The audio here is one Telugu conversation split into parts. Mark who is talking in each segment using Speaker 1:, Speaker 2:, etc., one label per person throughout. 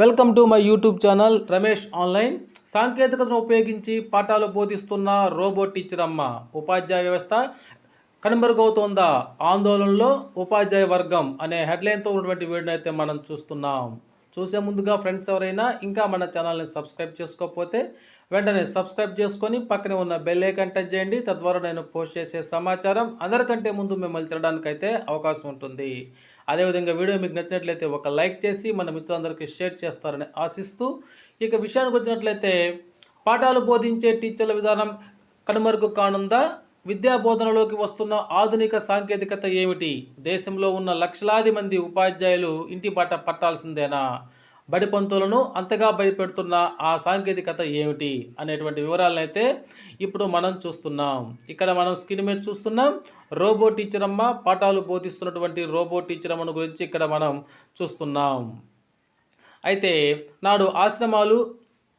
Speaker 1: Welcome to my YouTube channel Ramesh online. సాంకేతికతను ఉపయోగించి పాఠాలు బోధిస్తున్న రోబో టీచర్ అమ్మ ఉపాధ్యాయ వ్యవస్థ కనుమరుగవుతోందా? ఆందోళనలో ఉపాధ్యాయ వర్గం అనే హెడ్లైన్తో ఉన్నటువంటి వీడియో అయితే మనం చూస్తున్నాం. చూసే ముందుగా ఫ్రెండ్స్ ఎవరైనా ఇంకా మన ఛానల్ని సబ్స్క్రైబ్ చేసుకోకపోతే వెంటనే సబ్స్క్రైబ్ చేసుకొని పక్కనే ఉన్న బెల్ ఐకాన్ టచ్ చేయండి. తద్వారా నేను పోస్ట్ చేసే సమాచారం అందరికంటే ముందు మిమ్మల్ని తినడానికైతే అవకాశం ఉంటుంది. అదేవిధంగా వీడియో మీకు నచ్చినట్లయితే ఒక లైక్ చేసి మన మిత్రులందరికీ షేర్ చేస్తారని ఆశిస్తూ ఇక విషయానికి వచ్చినట్లయితే పాఠాలు బోధించే టీచర్ల విధానం కనుమరుగు కానుందా? విద్యా బోధనలోకి వస్తున్న ఆధునిక సాంకేతికత ఏమిటి? దేశంలో ఉన్న లక్షలాది మంది ఉపాధ్యాయులు ఇంటి బాట పట్టాల్సిందేనా? బడి పంతులను అంతగా భయపెడుతున్న ఆ సాంకేతికత ఏమిటి అనేటువంటి వివరాలను అయితే ఇప్పుడు మనం చూస్తున్నాం. ఇక్కడ మనం స్క్రీన్ మీద చూస్తున్నాం. రోబో టీచర్ అమ్మ పాఠాలు బోధిస్తున్నటువంటి రోబో టీచర్ అమ్మను గురించి ఇక్కడ మనం చూస్తున్నాం. అయితే నాడు ఆశ్రమాలు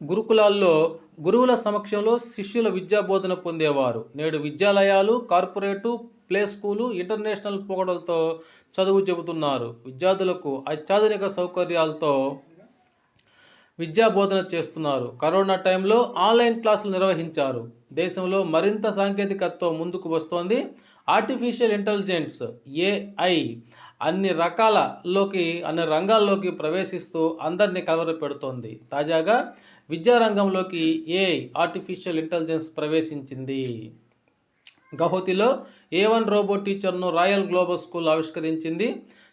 Speaker 1: గురుకులాల్లో గురువుల సమక్షంలో శిష్యుల విద్యా బోధన పొందేవారు. నేడు విద్యాలయాలు కార్పొరేటు ప్లే స్కూలు ఇంటర్నేషనల్ పోకడలతో చదువు చెబుతున్నారు. విద్యార్థులకు అత్యాధునిక సౌకర్యాలతో విద్యా బోధన చేస్తున్నారు. కరోనా టైంలో ఆన్లైన్ క్లాసులు నిర్వహించారు. దేశంలో మరింత సాంకేతికతతో ముందుకు వస్తోంది. ఆర్టిఫిషియల్ ఇంటెలిజెన్స్ ఏఐ అన్ని రకాలలోకి అన్ని రంగాల్లోకి ప్రవేశిస్తూ అందరినీ కలవరపెడుతోంది. తాజాగా విద్యారంగంలోకి ఏఐ ఆర్టిఫిషియల్ ఇంటెలిజెన్స్ ప్రవేశించింది. గౌహతిలో ఏ వన్ రోబో టీచర్ను రాయల్ గ్లోబల్ స్కూల్ ఆవిష్కరించింది.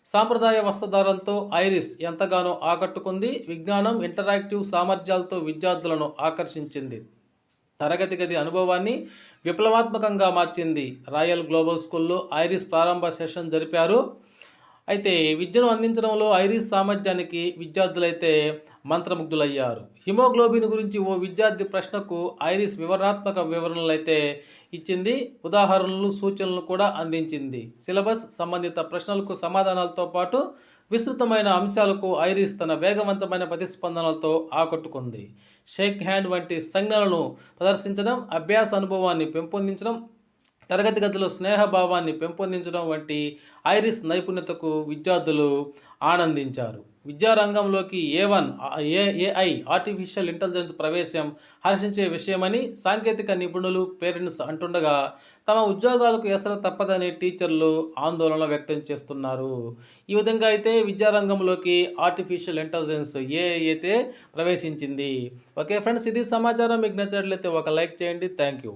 Speaker 1: సాంప్రదాయ వస్త్రధారంతో ఐరిస్ ఎంతగానో ఆకట్టుకుంది. విజ్ఞానం ఇంటరాక్టివ్ సామర్థ్యాలతో విద్యార్థులను ఆకర్షించింది. తరగతి గది అనుభవాన్ని విప్లవాత్మకంగా మార్చింది. రాయల్ గ్లోబల్ స్కూల్లో ఐరిస్ ప్రారంభ సెషన్ జరిపారు. అయితే విద్యను అందించడంలో ఐరిస్ సామర్థ్యానికి విద్యార్థులైతే మంత్రముగ్ధులయ్యారు. హిమోగ్లోబిన్ గురించి ఓ విద్యార్థి ప్రశ్నకు ఐరిస్ వివరణాత్మక వివరణలు అయితే ఇచ్చింది. ఉదాహరణలు సూచనలు కూడా అందించింది. సిలబస్ సంబంధిత ప్రశ్నలకు సమాధానాలతో పాటు విస్తృతమైన అంశాలకు ఐరిస్ తన వేగవంతమైన ప్రతిస్పందనలతో ఆకట్టుకుంది. షేక్ హ్యాండ్ వంటి సంజ్ఞలను ప్రదర్శించడం అభ్యాస అనుభవాన్ని పెంపొందించడం తరగతి గదిలో స్నేహభావాన్ని పెంపొందించడం వంటి ఐరిస్ నైపుణ్యతకు విద్యార్థులు ఆనందించారు. విద్యారంగంలోకి A one AI artificial intelligence ప్రవేశం హర్షించే విషయమని సాంకేతిక నిపుణులు పేరెంట్స్ అంటుండగా తమ ఉద్యోగాలకు ఎసరు తప్పదని టీచర్లు ఆందోళన వ్యక్తం చేస్తున్నారు. ఈ విధంగా అయితే విద్యారంగంలోకి ఆర్టిఫిషియల్ ఇంటెలిజెన్స్ ఏ అయితే ప్రవేశించింది. ఓకే ఫ్రెండ్స్ ఇది సమాచారం మీకు నచ్చినట్లయితే ఒక లైక్ చేయండి. Thank you.